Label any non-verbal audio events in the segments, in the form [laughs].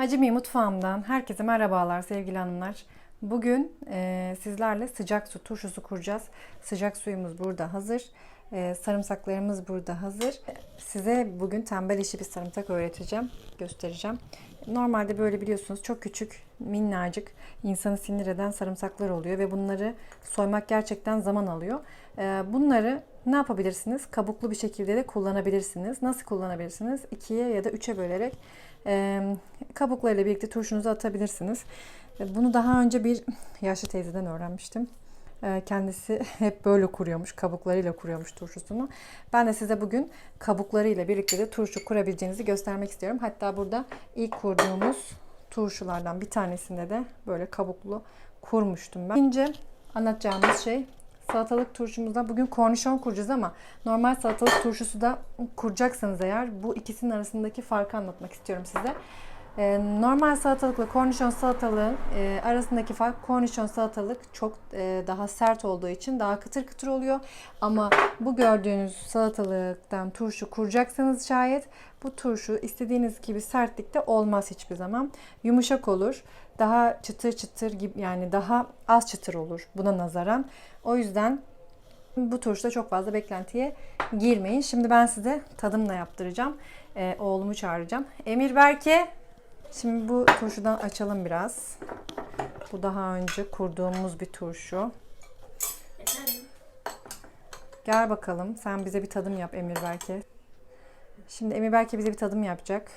Acemi Mutfağım'dan herkese merhabalar sevgili hanımlar. Bugün e, sizlerle sıcak su turşusu kuracağız. Sıcak suyumuz burada hazır. E, sarımsaklarımız burada hazır. Size bugün tembel işi bir sarımsak öğreteceğim, göstereceğim. Normalde böyle biliyorsunuz çok küçük, minnacık, insanı sinir eden sarımsaklar oluyor ve bunları soymak gerçekten zaman alıyor. E, bunları ne yapabilirsiniz? Kabuklu bir şekilde de kullanabilirsiniz. Nasıl kullanabilirsiniz? İkiye ya da üçe bölerek e, kabuklarıyla birlikte turşunuzu atabilirsiniz. Bunu daha önce bir yaşlı teyzeden öğrenmiştim. E, Kendisi [laughs] hep böyle kuruyormuş, kabuklarıyla kuruyormuş turşusunu. Ben de size bugün kabuklarıyla birlikte de turşu kurabileceğinizi göstermek istiyorum. Hatta burada ilk kurduğumuz turşulardan bir tanesinde de böyle kabuklu kurmuştum ben. İkinci anlatacağımız şey salatalık turşumuzda bugün kornişon kuracağız ama normal salatalık turşusu da kuracaksanız eğer bu ikisinin arasındaki farkı anlatmak istiyorum size. Ee, normal salatalıkla kornişon salatalığın e, arasındaki fark kornişon salatalık çok e, daha sert olduğu için daha kıtır kıtır oluyor. Ama bu gördüğünüz salatalıktan turşu kuracaksanız şayet bu turşu istediğiniz gibi sertlikte olmaz hiçbir zaman. Yumuşak olur. Daha çıtır çıtır gibi yani daha az çıtır olur buna nazaran. O yüzden bu turşuda çok fazla beklentiye girmeyin. Şimdi ben size tadımla yaptıracağım. Ee, oğlumu çağıracağım. Emir Berke. Şimdi bu turşudan açalım biraz. Bu daha önce kurduğumuz bir turşu. Gel bakalım. Sen bize bir tadım yap Emir Berke. Şimdi Emir Berke bize bir tadım yapacak.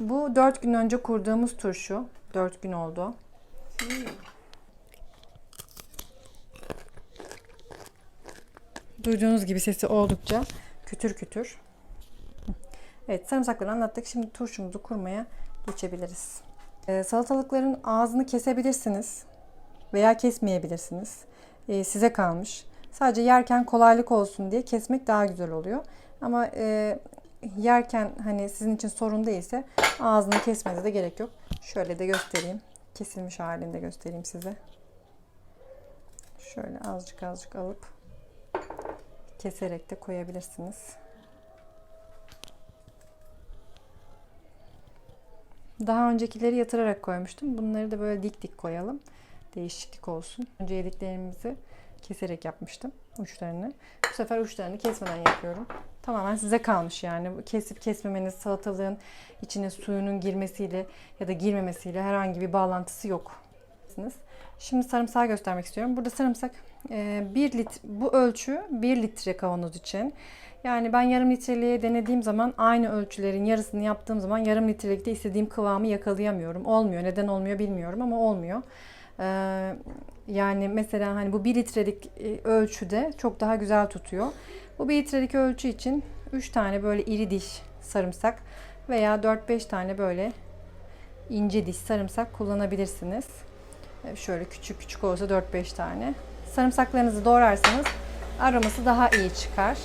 Bu 4 gün önce kurduğumuz turşu. 4 gün oldu. Duyduğunuz gibi sesi oldukça kütür kütür. Evet sarımsakları anlattık. Şimdi turşumuzu kurmaya geçebiliriz. Ee, salatalıkların ağzını kesebilirsiniz veya kesmeyebilirsiniz. Ee, size kalmış. Sadece yerken kolaylık olsun diye kesmek daha güzel oluyor. Ama e, yerken hani sizin için sorun değilse ağzını kesmenize de gerek yok. Şöyle de göstereyim. Kesilmiş halinde göstereyim size. Şöyle azıcık azıcık alıp keserek de koyabilirsiniz. Daha öncekileri yatırarak koymuştum. Bunları da böyle dik dik koyalım. Değişiklik olsun. Önce yediklerimizi keserek yapmıştım uçlarını. Bu sefer uçlarını kesmeden yapıyorum. Tamamen size kalmış yani. Kesip kesmemeniz salatalığın içine suyunun girmesiyle ya da girmemesiyle herhangi bir bağlantısı yok. Şimdi sarımsağı göstermek istiyorum. Burada sarımsak 1 litre bu ölçü 1 litre kavanoz için. Yani ben yarım litreliğe denediğim zaman aynı ölçülerin yarısını yaptığım zaman yarım litrelikte istediğim kıvamı yakalayamıyorum. Olmuyor. Neden olmuyor bilmiyorum ama olmuyor. Ee, yani mesela hani bu 1 litrelik e, ölçüde çok daha güzel tutuyor. Bu 1 litrelik ölçü için 3 tane böyle iri diş sarımsak veya 4-5 tane böyle ince diş sarımsak kullanabilirsiniz. Ee, Şöyle küçük küçük olsa 4-5 tane. Sarımsaklarınızı doğrarsanız aroması daha iyi çıkar.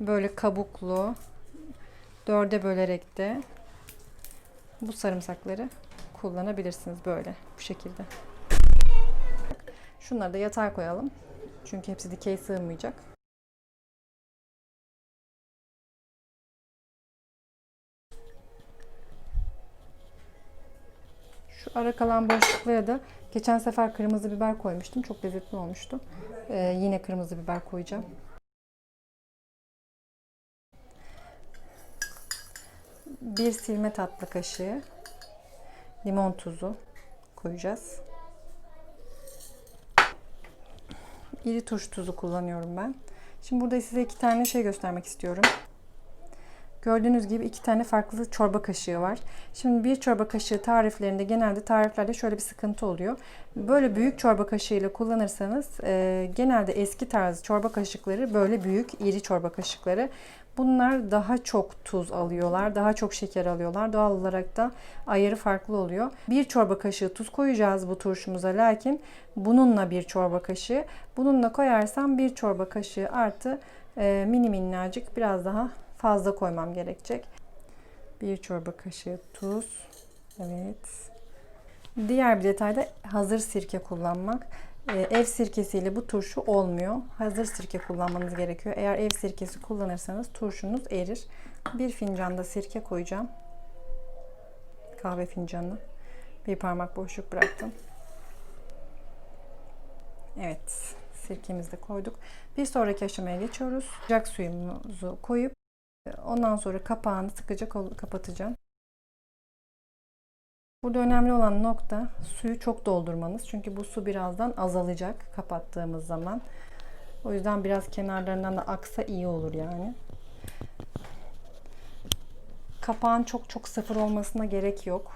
Böyle kabuklu dörde bölerek de bu sarımsakları kullanabilirsiniz böyle bu şekilde. Şunları da yatağa koyalım. Çünkü hepsi dikey sığmayacak. Şu ara kalan boşluklara da geçen sefer kırmızı biber koymuştum. Çok lezzetli olmuştu. Ee, yine kırmızı biber koyacağım. Bir silme tatlı kaşığı limon tuzu koyacağız. İri turşu tuzu kullanıyorum ben. Şimdi burada size iki tane şey göstermek istiyorum. Gördüğünüz gibi iki tane farklı çorba kaşığı var. Şimdi bir çorba kaşığı tariflerinde genelde tariflerde şöyle bir sıkıntı oluyor. Böyle büyük çorba kaşığıyla kullanırsanız e, genelde eski tarz çorba kaşıkları böyle büyük iri çorba kaşıkları. Bunlar daha çok tuz alıyorlar, daha çok şeker alıyorlar. Doğal olarak da ayarı farklı oluyor. Bir çorba kaşığı tuz koyacağız bu turşumuza. Lakin bununla bir çorba kaşığı, bununla koyarsam bir çorba kaşığı artı e, mini minnacık biraz daha fazla koymam gerekecek. Bir çorba kaşığı tuz. Evet. Diğer bir detay da hazır sirke kullanmak. E, ev sirkesiyle bu turşu olmuyor. Hazır sirke kullanmanız gerekiyor. Eğer ev sirkesi kullanırsanız turşunuz erir. Bir fincan da sirke koyacağım. Kahve fincanı. Bir parmak boşluk bıraktım. Evet, sirkemizi de koyduk. Bir sonraki aşamaya geçiyoruz. Sıcak suyumuzu koyup ondan sonra kapağını sıkıca kapatacağım. Burada önemli olan nokta suyu çok doldurmanız. Çünkü bu su birazdan azalacak kapattığımız zaman. O yüzden biraz kenarlarından da aksa iyi olur yani. Kapağın çok çok sıfır olmasına gerek yok.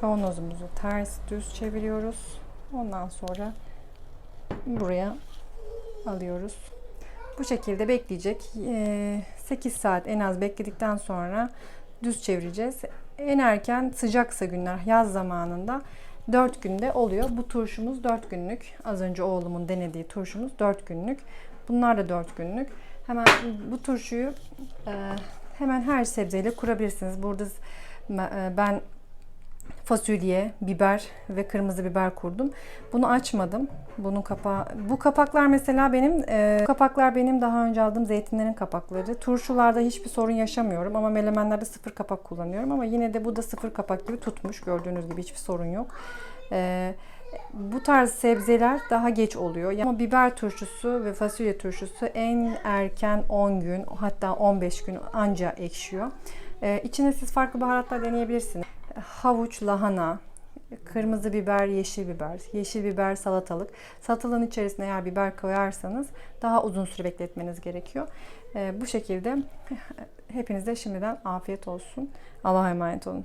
Kavanozumuzu ters düz çeviriyoruz. Ondan sonra buraya alıyoruz. Bu şekilde bekleyecek. Ee, 8 saat en az bekledikten sonra düz çevireceğiz. En erken sıcaksa günler yaz zamanında 4 günde oluyor. Bu turşumuz 4 günlük. Az önce oğlumun denediği turşumuz 4 günlük. Bunlar da 4 günlük. Hemen bu turşuyu e, hemen her sebzeyle kurabilirsiniz. Burada e, ben fasulye, biber ve kırmızı biber kurdum. Bunu açmadım. Bunun kapağı, bu kapaklar mesela benim, e, bu kapaklar benim daha önce aldığım zeytinlerin kapakları. Turşularda hiçbir sorun yaşamıyorum ama melemenlerde sıfır kapak kullanıyorum ama yine de bu da sıfır kapak gibi tutmuş. Gördüğünüz gibi hiçbir sorun yok. E, bu tarz sebzeler daha geç oluyor. Ama biber turşusu ve fasulye turşusu en erken 10 gün hatta 15 gün anca ekşiyor. Ee, içine siz farklı baharatlar deneyebilirsiniz. Havuç, lahana, kırmızı biber, yeşil biber, yeşil biber, salatalık. Salatalığın içerisine eğer biber koyarsanız daha uzun süre bekletmeniz gerekiyor. Ee, bu şekilde hepinize şimdiden afiyet olsun. Allah'a emanet olun.